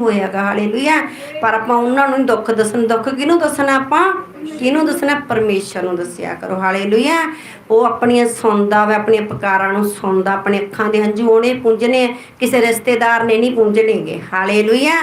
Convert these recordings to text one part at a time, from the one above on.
ਹੋਇਆਗਾ hallelujah. ਪਰ ਆਪਾਂ ਉਹਨਾਂ ਨੂੰ ਦੁੱਖ ਦੱਸਣ ਦੁੱਖ ਕਿਹਨੂੰ ਦੱਸਣਾ ਆਪਾਂ? ਕਿਹਨੂੰ ਦੱਸਣਾ? ਪਰਮੇਸ਼ਰ ਨੂੰ ਦੱਸਿਆ ਕਰੋ। ਹਾਲੇਲੂਇਆ। ਉਹ ਆਪਣੀਆਂ ਸੁਣਦਾ ਵਾ ਆਪਣੀਆਂ ਪੁਕਾਰਾਂ ਨੂੰ ਸੁਣਦਾ ਆਪਣੇ ਅੱਖਾਂ ਦੇ ਹੰਝੂ ਉਹਨੇ ਪੁੰਝਣੇ ਕਿਸੇ ਰਿਸ਼ਤੇਦਾਰ ਨੇ ਨਹੀਂ ਪੁੰਝਣੇਗੇ ਹਾਲੇਲੂਇਆ।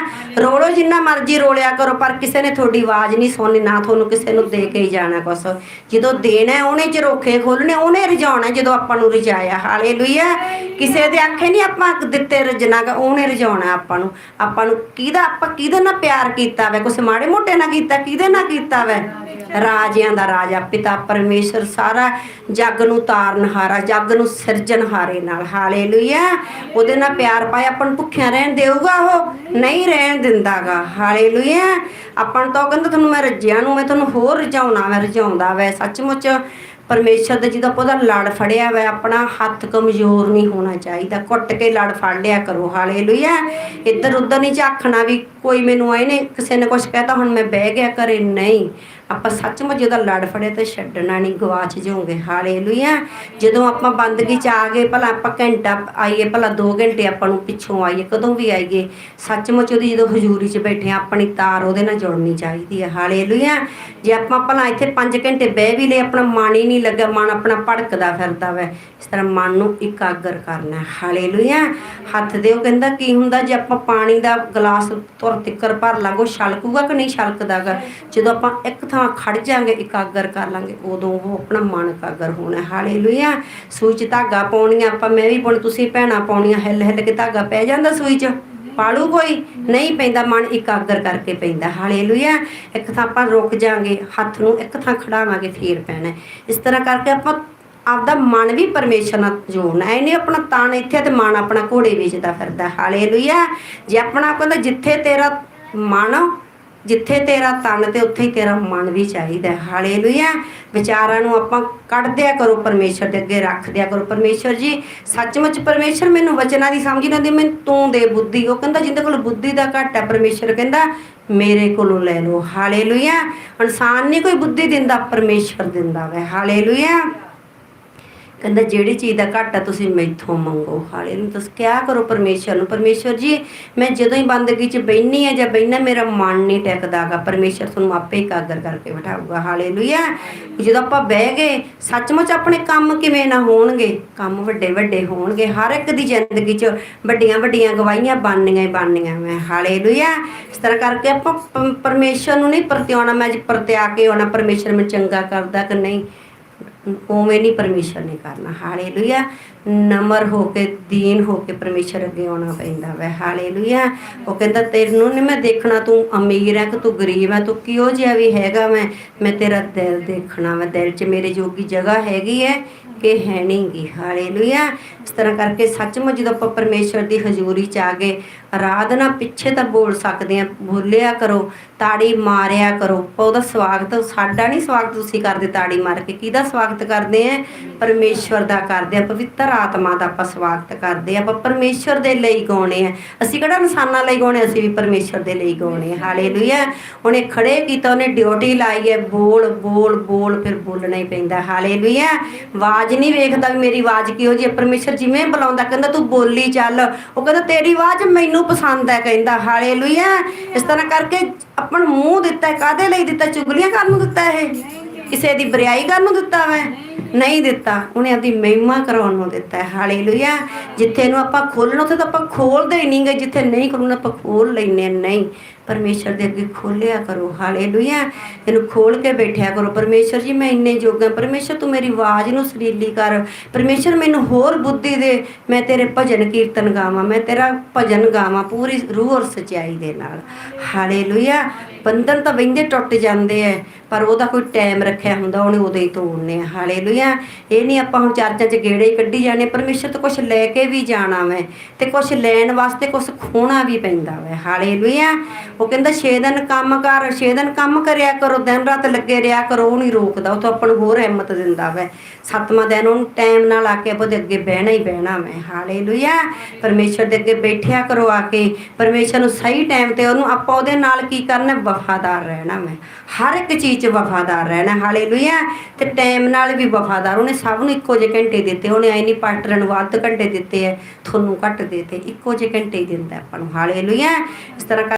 ਰੋਲੋ ਜਿੰਨਾ ਮਰਜ਼ੀ ਰੋਲਿਆ ਕਰੋ ਪਰ ਕਿਸੇ ਨੇ ਤੁਹਾਡੀ ਆਵਾਜ਼ ਨਹੀਂ ਸੁਣਨੀ ਨਾ ਤੁਹਾਨੂੰ ਕਿਸੇ ਨੂੰ ਦੇ ਕੇ ਹੀ ਜਾਣਾ ਕੁਛ। ਜਦੋਂ ਦੇਣਾ ਹੈ, ਉਹਨੇ ਚਰੋਖੇ ਖੋਲਣੇ ਉਹਨੇ ਰਜਾਉਣਾ ਜਦੋਂ ਆਪਾਂ ਨੂੰ ਰਜਾਇਆ। ਹਾਲੇਲੂਇਆ। ਕਿਸੇ ਦੇ ਆਖੇ ਨਹੀਂ ਆਪਾਂ ਦਿੱਤੇ ਰਜਨਾਗਾ ਉਹਨੇ ਰਜਾਉਣਾ ਆਪਾਂ ਨੂੰ। ਆਪਾਂ ਨੂੰ ਕਿਹਦਾ ਆਪਾਂ ਕਿਹਦੇ ਨਾਲ ਪਿਆਰ ਕੀਤਾ ਵਾ? ਕੁਛ ਮਾੜੇ ਮੋਟੇ ਨਾਲ ਕੀਤਾ ਕਿਹਦੇ ਨਾਲ ਕੀਤਾ ਵਾ? ਰਾਜਿਆਂ ਦਾ ਰਾਜਾ, ਪਿਤਾ ਪਰਮੇਸ਼ਰ ਸਾਰਾ ਜੱਗ ਨੂੰ ਤਾਰਨਹਾਰਾ ਜੱਗ ਨੂੰ ਸਿਰਜਣਹਾਰੇ ਨਾਲ। ਹਾਲੇਲੂਇਆ। ਉਹਦੇ ਨਾਲ ਪਿਆਰ ਪਾਇਆ, ਆਪਾਂ ਨੂੰ ਭੁੱਖਿਆਂ ਰਹਿਣ ਦੇਊਗਾ ਉਹ? ਨਹੀਂ ਰਹਿਣ ਦਿੰਦਾਗਾ। ਹਾਲੇਲੂਇਆ। ਆਪਾਂ ਨੂੰ ਤਾਂ ਉਹ ਕਹਿੰਦਾ, ਤੁਹਾਨੂੰ ਮੈਂ ਰੱਜਿਆਂ ਨੂੰ, ਮੈਂ ਤੁਹਾਨੂੰ ਹੋਰ ਰਜਾਉਣਾ, ਮੈਂ ਰਜਾਉਂਦਾ ਵੈ। ਸੱਚਮੁੱਚ ਪਰਮੇਸ਼ਰ ਦਾ ਜਦੋਂ ਆਪਾਂ ਉਹਦਾ ਲੜ ਫੜਿਆ ਹੋਇਆ ਆਪਣਾ ਹੱਥ ਕਮਜ਼ੋਰ ਨਹੀਂ ਹੋਣਾ ਚਾਹੀਦਾ। ਕੁੱਟ ਕੇ ਲੜ ਫੜ ਲਿਆ ਕਰੋ। ਹਾਲੇਲੂਇਆ। ਇੱਧਰ ਉੱਧਰ ਨਹੀਂ ਝਾਕਣਾ ਵੀ ਕੋਈ ਮੈਨੂੰ ਆਏ ਨੇ, ਕਿਸੇ ਨੇ ਕੁਝ ਕਹਿਤਾ, ਹੁਣ ਮੈਂ ਬਹਿ ਗਿਆ ਕਰੇ ਨਹੀਂ। ਆਪਾਂ ਸੱਚਮੁੱਚ ਉਹਦਾ ਲੜ ਫੜੇ ਤੇ ਛੱਡਣਾ ਨਹੀਂ ਗਵਾਚ ਜਾਓਗੇ। ਹਾਲੇਲੂਇਆ। ਜਦੋਂ ਆਪਾਂ ਬੰਦਗੀ ਚ ਆ ਗਏ, ਭਲਾ ਆਪਾਂ ਘੰਟਾ ਆਈਏ, ਭਲਾ 2 ਘੰਟੇ ਆਪਾਂ ਨੂੰ ਪਿੱਛੋਂ ਆਈਏ, ਕਦੋਂ ਵੀ ਆਈਏ, ਸੱਚਮੁੱਚ ਉਹਦੀ ਜਦੋਂ ਹਜ਼ੂਰੀ 'ਚ ਬੈਠੇ ਆਪਣੀ ਤਾਰ ਉਹਦੇ ਨਾਲ ਜੁੜਨੀ ਚਾਹੀਦੀ ਹੈ। ਹਾਲੇਲੂਇਆ। ਜੇ ਆਪਾਂ ਭਲਾ ਇੱਥੇ 5 ਘੰਟੇ ਬਹਿ ਵੀ ਲਏ, ਆਪਣਾ ਮਨ ਹੀ ਨਹੀਂ ਲੱਗਾ, ਮਨ ਆਪਣਾ ਭੜਕਦਾ ਫਿਰਦਾ ਵੈ। ਇਸ ਤਰ੍ਹਾਂ ਮਨ ਨੂੰ ਇਕਾਗਰ ਕਰਨਾ ਹੈ। ਹਾਲੇਲੂਇਆ। ਹੱਥ ਦੇ ਉਹ ਕਹਿੰਦਾ ਕੀ ਹੁੰਦਾ ਜੇ ਆਪਾਂ ਪਾਣੀ ਦਾ ਗਲਾਸ ਤੁਰ ਤਿੱਕਰ ਭਰ ਲਾਂਗੇ ਛਲਕੂਗਾ ਕਿ ਨਹੀਂ ਛਲਕਦਾਗਾ? ਜਦੋਂ ਆਪਾਂ ਇੱਕ ਥਾਂ ਖੜ ਜਾਾਂਗੇ, ਇਕਾਗਰ ਕਰ ਲਾਂਗੇ। ਉਦੋਂ ਉਹ ਆਪਣਾ ਮਨ ਇਕਾਗਰ ਹੋਣਾ। ਹਾਲੇਲੂਇਆ। ਸੂਈ 'ਚ ਧਾਗਾ ਪਾਉਣੀਆਂ ਆਪਾਂ, ਮੈਂ ਵੀ ਪਾਉਣੀ ਤੁਸੀਂ ਭੈਣਾਂ ਪਾਉਣੀਆਂ ਹਿੱਲ ਹਿੱਲ ਕੇ ਧਾਗਾ ਪੈ ਜਾਂਦਾ ਸੂਈ 'ਚ। ਪਾਲੂ ਕੋਈ? ਨਹੀਂ ਪੈਂਦਾ, ਮਨ ਇਕਾਗਰ ਕਰਕੇ ਪੈਂਦਾ। ਹਾਲੇਲੂਇਆ। ਇੱਕ ਥਾਂ ਆਪਾਂ ਰੁਕ ਜਾਾਂਗੇ, ਹੱਥ ਨੂੰ ਇੱਕ ਥਾਂ ਖੜਾਵਾਂਗੇ, ਫੇਰ ਪੈਣਾ। ਇਸ ਤਰ੍ਹਾਂ ਕਰਕੇ ਆਪਾਂ ਆਪਦਾ ਮਨ ਵੀ ਪਰਮੇਸ਼ਰ ਨਾਲ ਜੋੜਨਾ ਐ ਨਹੀਂ ਆਪਣਾ ਤਨ ਇੱਥੇ ਤੇ ਮਨ ਆਪਣਾ ਘੋੜੇ ਵੇਚਦਾ ਫਿਰਦਾ। ਹਾਲੇਲੂਇਆ। ਜੇ ਆਪਣਾ ਕਹਿੰਦਾ, ਜਿੱਥੇ ਤੇਰਾ ਮਨ ਜਿੱਥੇ ਤੇਰਾ ਤਨ ਤੇ ਉੱਥੇ ਤੇਰਾ ਮਨ ਵੀ ਚਾਹੀਦਾ ਹੈ। ਹਾਲੇਲੂਇਆ। ਵਿਚਾਰਾਂ ਨੂੰ ਆਪਾਂ ਕੱਢਦਿਆ ਕਰੋ, ਪਰਮੇਸ਼ਰ ਦੇ ਅੱਗੇ ਰੱਖਦਿਆ ਕਰੋ। ਪਰਮੇਸ਼ਰ ਜੀ, ਸੱਚਮੁੱਚ ਪਰਮੇਸ਼ਰ ਮੈਨੂੰ ਵਚਨਾਂ ਦੀ ਸਮਝ ਨਹੀਂ ਆਉਂਦੀ ਮੈਨੂੰ ਤੂੰ ਦੇ ਬੁੱਧੀ। ਉਹ ਕਹਿੰਦਾ ਜਿੰਦੇ ਕੋਲ ਬੁੱਧੀ ਦਾ ਘੱਟ ਹੈ, ਪਰਮੇਸ਼ਰ ਕਹਿੰਦਾ, ਮੇਰੇ ਕੋਲੋਂ ਲੈ ਲਓ। ਹਾਲੇਲੂਇਆ। ਇਨਸਾਨ ਨਹੀਂ ਕੋਈ ਬੁੱਧੀ ਦਿੰਦਾ, ਪਰਮੇਸ਼ਰ ਦਿੰਦਾ ਵੈ। ਹਾਲੇਲੂਇਆ। ਕਹਿੰਦਾ, ਜਿਹੜੀ ਚੀਜ਼ ਦਾ ਘੱਟ ਆ ਤੁਸੀਂ ਮੈਥੋਂ ਮੰਗੋ, ਹਾਲੇ ਨੂੰ ਤੁਸੀਂ ਕਿਆ ਕਰੋ ਪਰਮੇਸ਼ਰ ਨੂੰ? ਪਰਮੇਸ਼ਰ ਜੀ, ਮੈਂ ਜਦੋਂ ਹੀ ਬੰਦਗੀ 'ਚ ਬੈਣੀ ਆ ਜਾਂ ਬੈਣਾ ਮੇਰਾ ਮਨ ਨਹੀਂ ਟਿਕਦਾਗਾ ਪਰਮੇਸ਼ਰ ਤੁਹਾਨੂੰ ਆਪੇ ਹੀ ਕਰਕੇ ਬਿਠਾਊਗਾ। ਹਾਲੇਲੂਇਆ। ਜਦੋਂ ਆਪਾਂ ਬਹਿ ਗਏ, ਸੱਚਮੁੱਚ ਆਪਣੇ ਕੰਮ ਕਿਵੇਂ ਨਾ ਹੋਣਗੇ? ਕੰਮ ਵੱਡੇ ਵੱਡੇ ਹੋਣਗੇ। ਹਰ ਇੱਕ ਦੀ ਜ਼ਿੰਦਗੀ 'ਚ ਵੱਡੀਆਂ ਵੱਡੀਆਂ ਗਵਾਹੀਆਂ ਬਣਨੀਆਂ ਹੀ ਬਣਨੀਆਂ ਮੈਂ ਹਾਲੇਲੂਇਆ। ਇਸ ਤਰ੍ਹਾਂ ਕਰਕੇ ਆਪਾਂ ਪ- ਪਰਮੇਸ਼ਰ ਨੂੰ ਨਹੀਂ ਪਰਤਿਆਉਣਾ, ਮੈਂ ਅੱਜ ਪ੍ਰਤਿਆ ਕੇ ਆਉਣਾ। ਪਰਮੇਸ਼ਰ ਮੈਂ ਚੰਗਾ ਕਰਦਾ ਕਿ ਨਹੀਂ? ਉਵੇਂ ਨਹੀਂ ਪਰਮੇਸ਼ਰ ਨੇ ਕਰਨਾ। ਹਾਲੇਲੂਇਆ। ਨਮਰ ਹੋ ਕੇ, ਦੀਨ ਹੋ ਕੇ ਪਰਮੇਸ਼ਰ ਅੱਗੇ ਆਉਣਾ ਪੈਂਦਾ ਵੈ। ਹਾਲੇਲੂਇਆ। ਉਹ ਕਹਿੰਦਾ, ਤੈਨੂੰ ਨਹੀਂ ਮੈਂ ਦੇਖਣਾ, ਤੂੰ ਅਮੀਰ ਹੈ ਕਿ ਤੂੰ ਗਰੀਬ ਹੈ ਤੂੰ ਕਿਹੋ ਜਿਹਾ ਵੀ ਹੈਗਾ ਮੈਂ ਮੈਂ ਤੇਰਾ ਦਿਲ ਦੇਖਣਾ ਮੈਂ ਦਿਲ 'ਚ ਮੇਰੇ ਜੋਗੀ ਜਗ੍ਹਾ ਹੈਗੀ ਹੈ ਕਿ ਹੈ ਨਹੀਂਗੀ ਹਾਲੇਲੂਇਆ। ਇਸ ਤਰ੍ਹਾਂ ਕਰਕੇ ਸੱਚਮੁੱਚ ਜਦੋਂ ਆਪਾਂ ਪਰਮੇਸ਼ਰ ਦੀ ਹਜ਼ੂਰੀ 'ਚ ਆ ਗਏ ਆਰਾਧਨਾ ਪਿੱਛੇ ਤਾਂ ਬੋਲ ਸਕਦੇ ਆ, ਬੋਲਿਆ ਕਰੋ, ਤਾੜੀ ਮਾਰਿਆ ਕਰੋ। ਆਪਾਂ ਉਹਦਾ ਸਵਾਗਤ, ਸਾਡਾ ਨਹੀਂ ਸਵਾਗਤ ਤੁਸੀਂ ਕਰਦੇ ਤਾੜੀ ਮਾਰ ਕੇ। ਕਿਹਦਾ ਸਵਾਗਤ ਕਰਦੇ ਆ? ਪਰਮੇਸ਼ਵਰ ਦਾ ਕਰਦੇ ਆ। ਪਵਿੱਤਰ ਆਤਮਾ ਦਾ ਆਪਾਂ ਸਵਾਗਤ ਕਰਦੇ ਆ। ਆਪਾਂ ਪਰਮੇਸ਼ਵਰ ਦੇ ਲਈ ਗਾਉਣੇ ਆ। ਅਸੀਂ ਕਿਹੜਾ ਇਨਸਾਨਾਂ ਲਈ ਗਾਉਣੇ? ਅਸੀਂ ਵੀ ਪਰਮੇਸ਼ਵਰ ਦੇ ਲਈ ਗਾਉਣੇ ਆ। ਹਾਲੇਲੂਇਆ। ਉਹਨੇ ਖੜੇ ਕੀਤਾ, ਉਹਨੇ ਡਿਊਟੀ ਲਾਈ ਹੈ। ਬੋਲ ਬੋਲ ਬੋਲ, ਫਿਰ ਬੋਲਣਾ ਹੀ ਪੈਂਦਾ। ਹਾਲੇਲੂਇਆ। ਆਵਾਜ਼ ਨਹੀਂ ਵੇਖਦਾ ਵੀ ਮੇਰੀ ਆਵਾਜ਼ ਕਿਹੋ ਜਿਹੀ ਪਰਮੇਸ਼ਰ ਜਿਵੇਂ ਬੁਲਾਉਂਦਾ ਕਹਿੰਦਾ ਤੂੰ ਬੋਲੀ ਚੱਲ। ਉਹ ਕਹਿੰਦਾ ਤੇਰੀ ਆਵਾਜ਼ ਮੈਨੂੰ ਪਸੰਦ ਹੈ ਕਹਿੰਦਾ। ਹਾਲੇਲੂਇਆ। ਇਸ ਤਰ੍ਹਾਂ ਕਰਕੇ ਆਪਣ ਮੂੰਹ ਦਿੱਤਾ ਹੈ, ਕਾਹਦੇ ਲਈ ਦਿੱਤਾ? ਚੁਗਲੀਆਂ ਕਰਨ ਨੂੰ ਦਿੱਤਾ ਇਹ? ਕਿਸੇ ਦੀ ਬਰਿਆਈ ਕਰਨ ਨੂੰ ਦਿੱਤਾ ਵੈ? ਨਹੀਂ ਦਿੱਤਾ। ਉਹਨੇ ਆਪਦੀ ਮਹਿਮਾ ਕਰਾਉਣ ਨੂੰ ਦਿੱਤਾ। ਹੈ ਹਾਲੇਲੂਇਆ। ਜਿੱਥੇ ਨੂੰ ਆਪਾਂ ਖੋਲਣਾ ਉੱਥੇ ਤਾਂ ਆਪਾਂ ਖੋਲਦੇ ਹੀ ਨਹੀਂਗੇ ਜਿੱਥੇ ਨਹੀਂ ਖੋਲਣਾ ਆਪਾਂ ਖੋਲ ਲੈਨੇ ਨਹੀਂ। ਪਰਮੇਸ਼ਰ ਦੇ ਅੱਗੇ ਖੋਲਿਆ ਕਰੋ, ਹਾਲੇਲੂਇਆ। ਇਹਨੂੰ ਖੋਲ ਕੇ ਬੈਠਿਆ ਕਰੋ, ਪਰਮੇਸ਼ਰ ਜੀ, ਮੈਂ ਇੰਨੇ ਜੋਗਾ ਪਰਮੇਸ਼ਰ, ਤੂੰ ਮੇਰੀ ਆਵਾਜ਼ ਨੂੰ ਸਰੀਲੀ ਕਰ। ਪਰਮੇਸ਼ਰ, ਮੈਨੂੰ ਹੋਰ ਬੁੱਧੀ ਦੇ, ਮੈਂ ਤੇਰੇ ਭਜਨ ਕੀਰਤਨ ਗਾਵਾਂ, ਮੈਂ ਤੇਰਾ ਭਜਨ ਗਾਵਾਂ ਪੂਰੀ ਰੂਹ ਔਰ ਸਚਾਈ ਦੇ ਨਾਲ। ਹਾਲੇਲੂਇਆ। ਬੰਧਨ ਤਾਂ ਵਹਿੰਦੇ ਟੁੱਟ ਜਾਂਦੇ ਐ, ਪਰ ਉਹਦਾ ਕੋਈ ਟਾਈਮ ਰੱਖਿਆ ਹੁੰਦਾ, ਉਹਨੇ ਉਦੋਂ ਹੀ ਤੋੜਨੇ ਆ। ਹਾਲੇਲੂਇਆ। ਇਹ ਨਹੀਂ ਆਪਾਂ ਹੁਣ ਚਰਚਾਂ 'ਚ ਗੇੜੇ ਹੀ ਕੱਢੀ ਜਾਣੇ ਪਰਮੇਸ਼ਰ ਤੋਂ ਕੁਝ ਲੈ ਕੇ ਵੀ ਜਾਣਾ ਵੈ, ਤੇ ਕੁਝ ਲੈਣ ਵਾਸਤੇ ਕੁਝ ਖੋਣਾ ਵੀ ਪੈਂਦਾ ਵੈ। ਹਾਲੇਲੂਇਆ। ਉਹ ਕਹਿੰਦਾ 6 ਦਿਨ ਕੰਮ ਕਰ 6 ਦਿਨ ਕੰਮ ਕਰਿਆ ਕਰੋ, ਦਿਨ ਰਾਤ ਲੱਗੇ ਰਿਆ ਕਰੋ, ਉਹ ਨਹੀਂ ਰੋਕਦਾ, ਉਹ ਤਾਂ ਆਪਾਂ ਨੂੰ ਹੋਰ ਹਿੰਮਤ ਦਿੰਦਾ ਵੈ। ਸੱਤਵਾਂ ਦਿਨ ਉਹਨੂੰ ਟਾਈਮ ਨਾਲ ਆ ਕੇ ਆਪਾਂ ਅੱਗੇ ਬਹਿਣਾ ਹੀ ਬਹਿਣਾ ਵੈ। ਹਾਲੇਲੂਇਆ। ਪਰਮੇਸ਼ਰ ਦੇ ਅੱਗੇ ਬੈਠਿਆ ਕਰੋ ਆ ਕੇ। ਪਰਮੇਸ਼ਰ ਨੂੰ ਸਹੀ ਟਾਈਮ ਤੇ ਉਹਨੂੰ ਆਪਾਂ ਉਹਦੇ ਨਾਲ ਕੀ ਕਰਨਾ, ਵਫਾਦਾਰ ਰਹਿਣਾ ਮੈਂ ਹਰ ਇੱਕ ਚੀਜ਼ 'ਚ ਵਫਾਦਾਰ ਰਹਿਣਾ, ਹਾਲੇਲੂਇਆ। ਤੇ ਟਾਈਮ ਨਾਲ ਵੀ ਵਫਾਦਾਰ। ਉਹਨੇ ਸਭ ਨੂੰ ਇੱਕੋ ਜਿਹੇ ਘੰਟੇ ਦਿੱਤੇ। ਉਹਨੇ ਐ ਨਹੀਂ ਪਾਸਟਰਾਂ ਨੂੰ ਵੱਧ ਘੰਟੇ ਦਿੱਤੇ ਐ, ਤੁਹਾਨੂੰ ਘੱਟ ਦਿੱਤੇ। ਇੱਕੋ ਜਿਹੇ ਘੰਟੇ ਹੀ ਦਿੰਦਾ ਆਪਾਂ ਨੂੰ। ਹਾਲੇਲੂਇਆ। ਇਸ ਤਰ੍ਹਾਂ